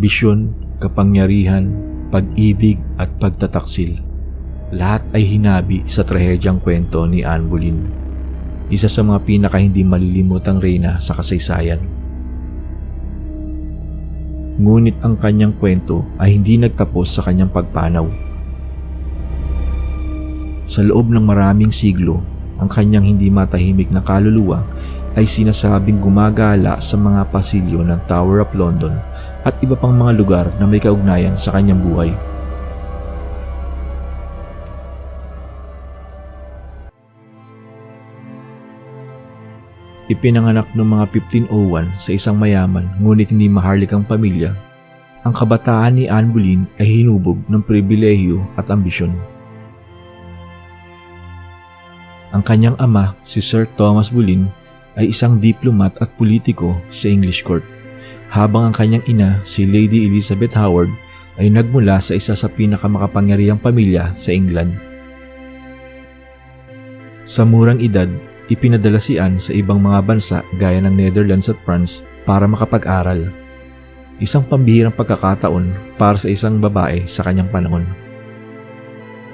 Ambisyon, kapangyarihan, pag-ibig at pagtataksil. Lahat ay hinabi sa trahedyang kwento ni Anne Boleyn. Isa sa mga pinaka hindi malilimutang reyna sa kasaysayan. Ngunit ang kanyang kwento ay hindi nagtapos sa kanyang pagpanaw. Sa loob ng maraming siglo, ang kanyang hindi matahimik na kaluluwa ay sinasabing gumagala sa mga pasilyo ng Tower of London at iba pang mga lugar na may kaugnayan sa kanyang buhay. Ipinanganak noong mga 1501 sa isang mayaman ngunit hindi maharlikang pamilya, ang kabataan ni Anne Boleyn ay hinubog ng pribilehiyo at ambisyon. Ang kanyang ama, si Sir Thomas Boleyn, ay isang diplomat at politiko sa English court, habang ang kanyang ina, si Lady Elizabeth Howard, ay nagmula sa isa sa pinakamakapangyarihang pamilya sa England. Sa murang edad, ipinadala si Anne sa ibang mga bansa gaya ng Netherlands at France para makapag-aral. Isang pambihirang pagkakataon para sa isang babae sa kanyang panahon.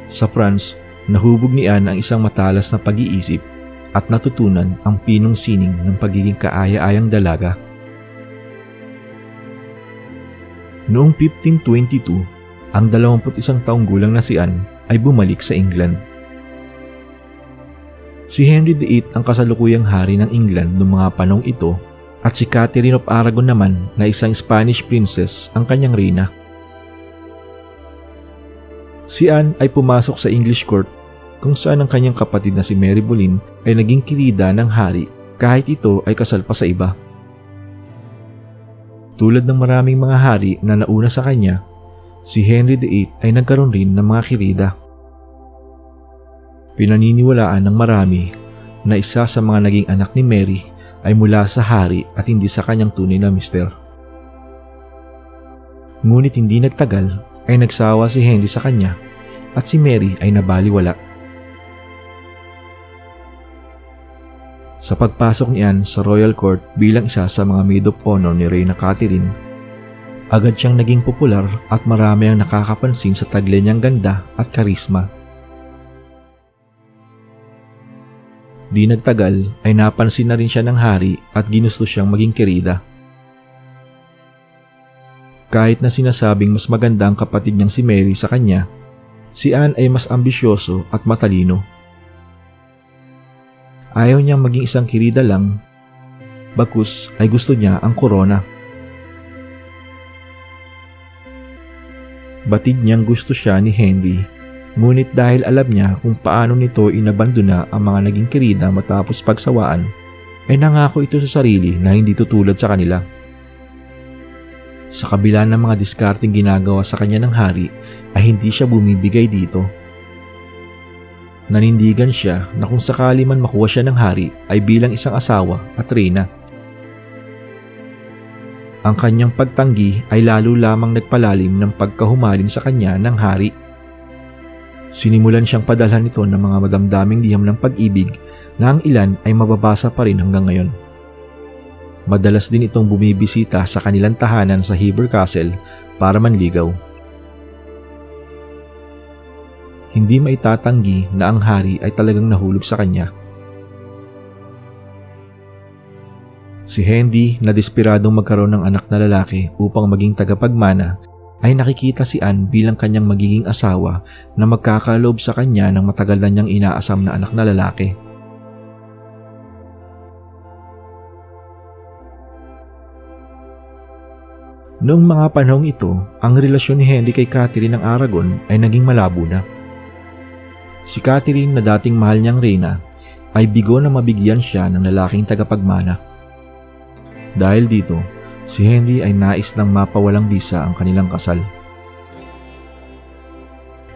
Sa France, nahubog ni Anne ang isang matalas na pag-iisip at natutunan ang pinong sining ng pagiging kaaya-ayang dalaga. Noong 1522, ang 21 taong gulang na si Anne ay bumalik sa England Si Henry VIII ang kasalukuyang hari ng England noong mga panong ito at si Catherine of Aragon naman na isang Spanish princess ang kanyang reyna. Si Anne ay pumasok sa English court kung saan ang kanyang kapatid na si Mary Boleyn ay naging kirida ng hari kahit ito ay kasal pa sa iba. Tulad ng maraming mga hari na nauna sa kanya, si Henry VIII ay nagkaroon rin ng mga kirida. Pinaniniwalaan ng marami na isa sa mga naging anak ni Mary ay mula sa hari at hindi sa kanyang tunay na mister. Ngunit hindi nagtagal ay nagsawa si Henry sa kanya at si Mary ay nabaliwala. Sa pagpasok ni Anne sa royal court bilang isa sa mga maid of honor ni Reyna Catherine, agad siyang naging popular at marami ang nakakapansin sa taglay niyang ganda at karisma. Di nagtagal ay napansin na rin siya ng hari at ginusto siyang maging kirida. Kahit na sinasabing mas maganda ang kapatid niyang si Mary sa kanya, si Anne ay mas ambisyoso at matalino. Ayaw niyang maging isang kirida lang, bakus ay gusto niya ang korona. Batid niyang gusto siya ni Henry Ngunit dahil alam niya kung paano nito inabandona ang mga naging kirida matapos pagsawaan, ay nangako ito sa sarili na hindi tutulad sa kanila. Sa kabila ng mga diskarting ginagawa sa kanya ng hari, ay hindi siya bumibigay dito. Nanindigan siya na kung sakali man makuha siya ng hari ay bilang isang asawa at reyna. Ang kanyang pagtanggi ay lalo lamang nagpalalim ng pagkahumaling sa kanya ng hari. Sinimulan siyang padalhan nito ng mga madamdaming liham ng pag-ibig na ang ilan ay mababasa pa rin hanggang ngayon. Madalas din itong bumibisita sa kanilang tahanan sa Heber Castle para manligaw. Hindi maitatanggi na ang hari ay talagang nahulog sa kanya. Si Henry na desperadong magkaroon ng anak na lalaki upang maging tagapagmana ay nakikita si Anne bilang kanyang magiging asawa na magkakaloob sa kanya ng matagal na niyang inaasam na anak na lalaki. Noong mga panahong ito, ang relasyon ni Henry kay Catherine ng Aragon ay naging malabo na. Si Catherine na dating mahal niyang reyna ay bigo na mabigyan siya ng lalaking tagapagmana. Dahil dito, si Henry ay nais nang mapawalang bisa ang kanilang kasal.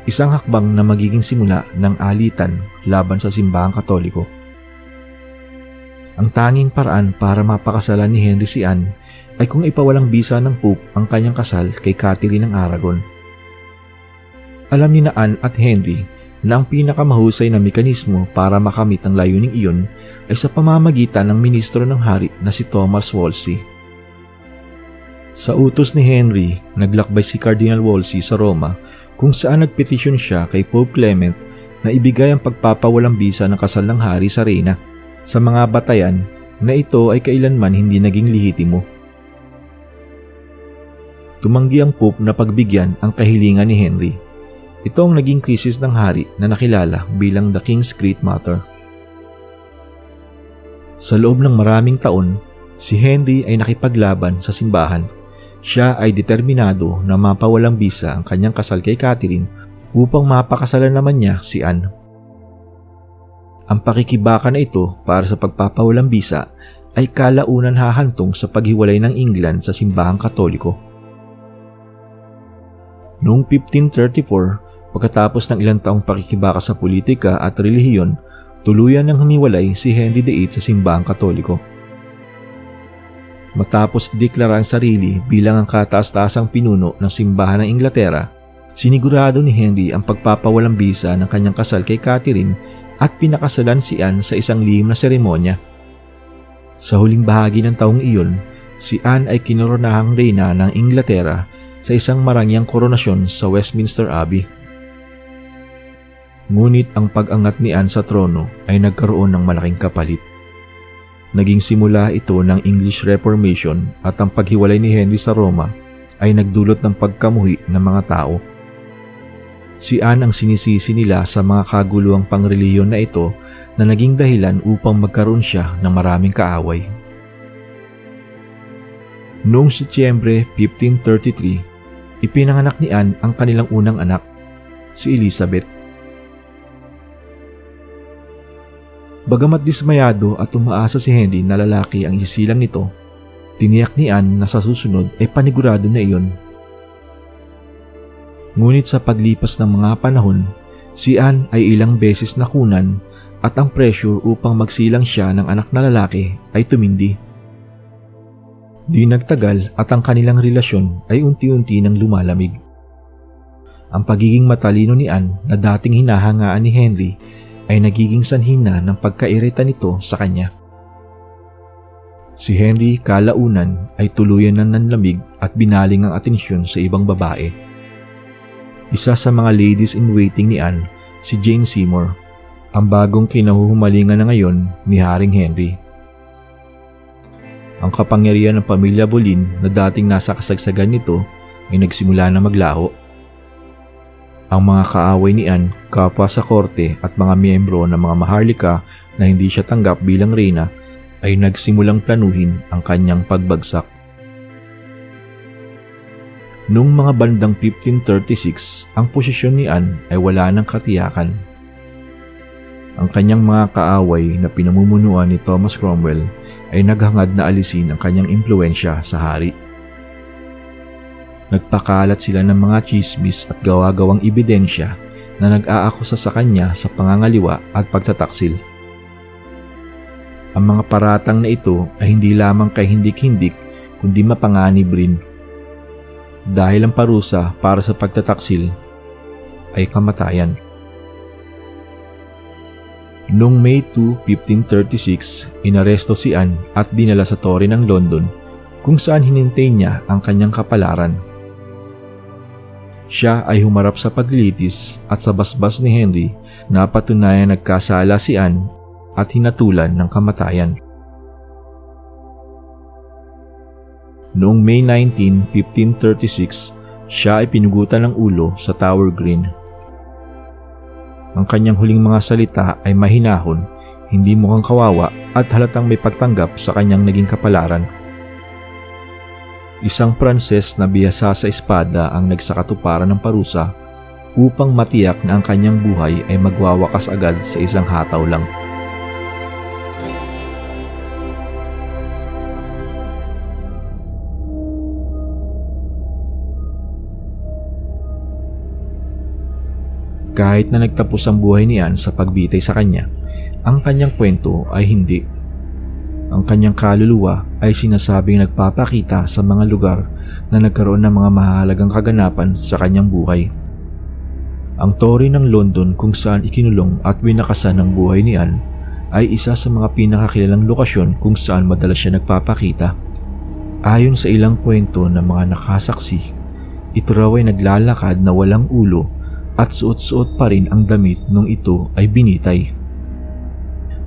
Isang hakbang na magiging simula ng alitan laban sa simbahang katoliko. Ang tanging paraan para mapakasalan ni Henry si Anne ay kung ipawalang bisa ng Pope ang kanyang kasal kay Catherine ng Aragon. Alam ni na Anne at Henry na ang pinakamahusay na mekanismo para makamit ang layuning iyon ay sa pamamagitan ng ministro ng hari na si Thomas Wolsey Sa utos ni Henry, naglakbay si Cardinal Wolsey sa Roma kung saan nagpetisyon siya kay Pope Clement na ibigay ang pagpapawalang bisa ng kasal ng hari sa reyna sa mga batayan na ito ay kailanman hindi naging lehitimo. Tumanggi ang Pope na pagbigyan ang kahilingan ni Henry. Ito ang naging krisis ng hari na nakilala bilang The King's Great Matter. Sa loob ng maraming taon, si Henry ay nakipaglaban sa simbahan. Siya ay determinado na mapawalang bisa ang kanyang kasal kay Catherine upang mapakasalan naman niya si Anne. Ang pakikibaka na ito para sa pagpapawalang bisa ay kalaunan hahantong sa paghiwalay ng England sa simbahang katoliko. Noong 1534, pagkatapos ng ilang taong pakikibaka sa politika at relihiyon, tuluyan nang humiwalay si Henry VIII sa simbahang katoliko. Matapos ideklara ang sarili bilang ang kataas-taasang pinuno ng simbahan ng Inglaterra, sinigurado ni Henry ang pagpapawalang bisa ng kanyang kasal kay Catherine at pinakasalan si Anne sa isang lihim na seremonya. Sa huling bahagi ng taong iyon, si Anne ay kinoronahang reyna ng Inglaterra sa isang marangyang koronasyon sa Westminster Abbey. Ngunit ang pag-angat ni Anne sa trono ay nagkaroon ng malaking kapalit. Naging simula ito ng English Reformation at ang paghiwalay ni Henry sa Roma ay nagdulot ng pagkamuhi ng mga tao. Si Anne ang sinisisi nila sa mga kaguluhang pangreliyon na ito na naging dahilan upang magkaroon siya ng maraming kaaway. Noong Setyembre 1533, ipinanganak ni Anne ang kanilang unang anak, si Elizabeth. Bagamat dismayado at umaasa si Henry na lalaki ang isilang nito, tiniyak ni Anne na sa susunod ay panigurado na iyon. Ngunit sa paglipas ng mga panahon, si Anne ay ilang beses nakunan at ang pressure upang magsilang siya ng anak na lalaki ay tumindi. Di nagtagal at ang kanilang relasyon ay unti-unti nang lumalamig. Ang pagiging matalino ni Anne na dating hinahangaan ni Henry ay nagiging sanhina ng pagkairita nito sa kanya. Si Henry kalaunan ay tuluyan na nanlamig at binaling ang atensyon sa ibang babae. Isa sa mga ladies in waiting ni Anne, si Jane Seymour, ang bagong kinahuhumalingan na ngayon ni Haring Henry. Ang kapangyarihan ng pamilya Boleyn na dating nasa kasagsagan nito ay nagsimula na maglaho ang mga kaaway ni Anne, kapwa sa korte at mga miyembro ng mga maharlika na hindi siya tanggap bilang reyna ay nagsimulang planuhin ang kanyang pagbagsak. Noong mga bandang 1536, ang posisyon ni Anne ay wala ng katiyakan. Ang kanyang mga kaaway na pinamumunuan ni Thomas Cromwell ay naghangad na alisin ang kanyang impluensya sa hari. Nagpakalat sila ng mga chismis at gawa-gawang ebidensya na nag-aakusa sa kanya sa pangangaliwa at pagtataksil. Ang mga paratang na ito ay hindi lamang kay hindik-hindik kundi mapanganib rin. Dahil ang parusa para sa pagtataksil ay kamatayan. Noong May 2, 1536, inaresto si Anne at dinala sa tore ng London kung saan hinintay niya ang kanyang kapalaran siya ay humarap sa paglilitis at sa basbas ni Henry na patunayan nagkasala si Anne at hinatulan ng kamatayan. Noong May 19, 1536, siya ay pinugutan ng ulo sa Tower Green. Ang kanyang huling mga salita ay mahinahon, hindi mukhang kawawa at halatang may pagtanggap sa kanyang naging kapalaran. Isang Pranses na biyasa sa espada ang nagsakatuparan ng parusa upang matiyak na ang kanyang buhay ay magwawakas agad sa isang hataw lang. Kahit na nagtapos ang buhay niyan sa pagbitay sa kanya, ang kanyang kwento ay hindi ang kanyang kaluluwa ay sinasabing nagpapakita sa mga lugar na nagkaroon ng mga mahalagang kaganapan sa kanyang buhay. Ang tori ng London kung saan ikinulong at winakasan ang buhay ni Anne ay isa sa mga pinakakilalang lokasyon kung saan madalas siya nagpapakita. Ayon sa ilang kwento ng mga nakasaksi, ito raw ay naglalakad na walang ulo at suot-suot pa rin ang damit nung ito ay binitay.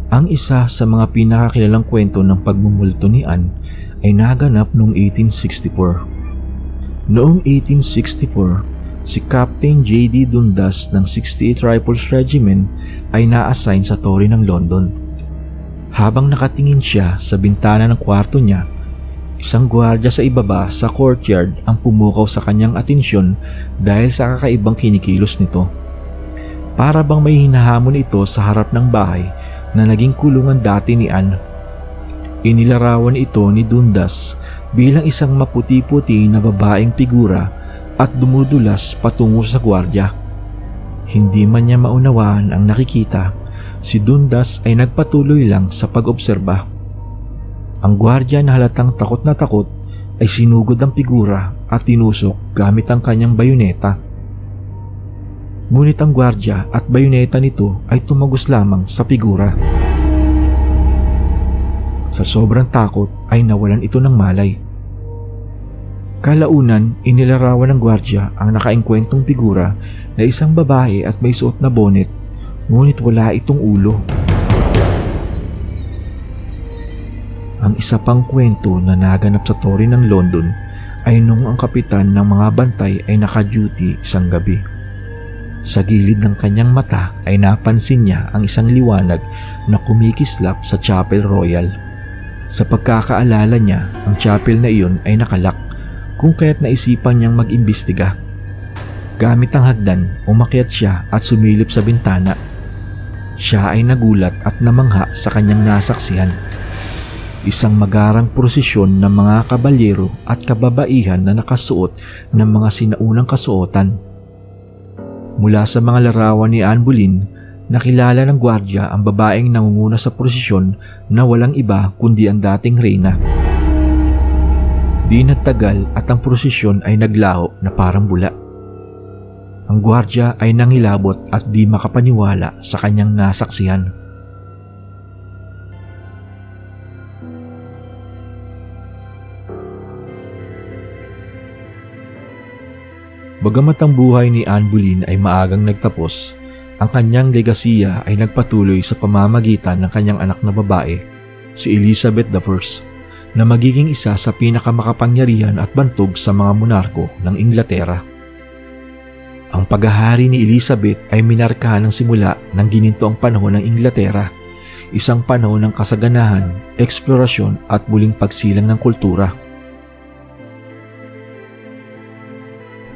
Ang isa sa mga pinakakilalang kwento ng pagmumulto ni Anne ay naganap noong 1864. Noong 1864, si Captain J.D. Dundas ng 68 Rifles Regiment ay na-assign sa Tory ng London. Habang nakatingin siya sa bintana ng kwarto niya, isang gwardiya sa ibaba sa courtyard ang pumukaw sa kanyang atensyon dahil sa kakaibang kinikilos nito. Para bang may hinahamon ito sa harap ng bahay na naging kulungan dati ni Anne. Inilarawan ito ni Dundas bilang isang maputi-puti na babaeng figura at dumudulas patungo sa gwardya. Hindi man niya maunawaan ang nakikita, si Dundas ay nagpatuloy lang sa pag-obserba. Ang gwardya na halatang takot na takot ay sinugod ang figura at tinusok gamit ang kanyang bayoneta. Ngunit ang gwardya at bayoneta nito ay tumagos lamang sa figura. Sa sobrang takot ay nawalan ito ng malay. Kalaunan, inilarawan ng gwardya ang nakaengkwentong figura na isang babae at may suot na bonnet, ngunit wala itong ulo. Ang isa pang kwento na naganap sa Tory ng London ay nung ang kapitan ng mga bantay ay naka-duty isang gabi. Sa gilid ng kanyang mata ay napansin niya ang isang liwanag na kumikislap sa Chapel Royal. Sa pagkakaalala niya, ang chapel na iyon ay nakalak kung kaya't naisipan niyang mag-imbestiga. Gamit ang hagdan, umakyat siya at sumilip sa bintana. Siya ay nagulat at namangha sa kanyang nasaksihan. Isang magarang prosesyon ng mga kabalyero at kababaihan na nakasuot ng mga sinaunang kasuotan. Mula sa mga larawan ni Anne Boleyn, nakilala ng gwardya ang babaeng nangunguna sa prosesyon na walang iba kundi ang dating reyna. Di nagtagal at ang prosesyon ay naglaho na parang bula. Ang gwardya ay nangilabot at di makapaniwala sa kanyang nasaksihan. Bagamat ang buhay ni Anne Boleyn ay maagang nagtapos, ang kanyang legasiya ay nagpatuloy sa pamamagitan ng kanyang anak na babae, si Elizabeth I, na magiging isa sa pinakamakapangyarihan at bantog sa mga monarko ng Inglaterra. Ang paghahari ni Elizabeth ay minarkahan ng simula ng ginintoang panahon ng Inglaterra, isang panahon ng kasaganahan, eksplorasyon at muling pagsilang ng kultura.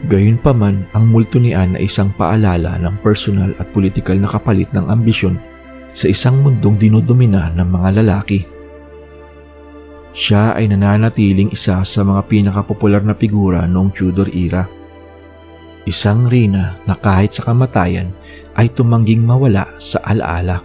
Gayunpaman, ang multo ni Anne ay isang paalala ng personal at politikal na kapalit ng ambisyon sa isang mundong dinodomina ng mga lalaki. Siya ay nananatiling isa sa mga pinakapopular na figura noong Tudor era. Isang reyna na kahit sa kamatayan ay tumangging mawala sa alaala.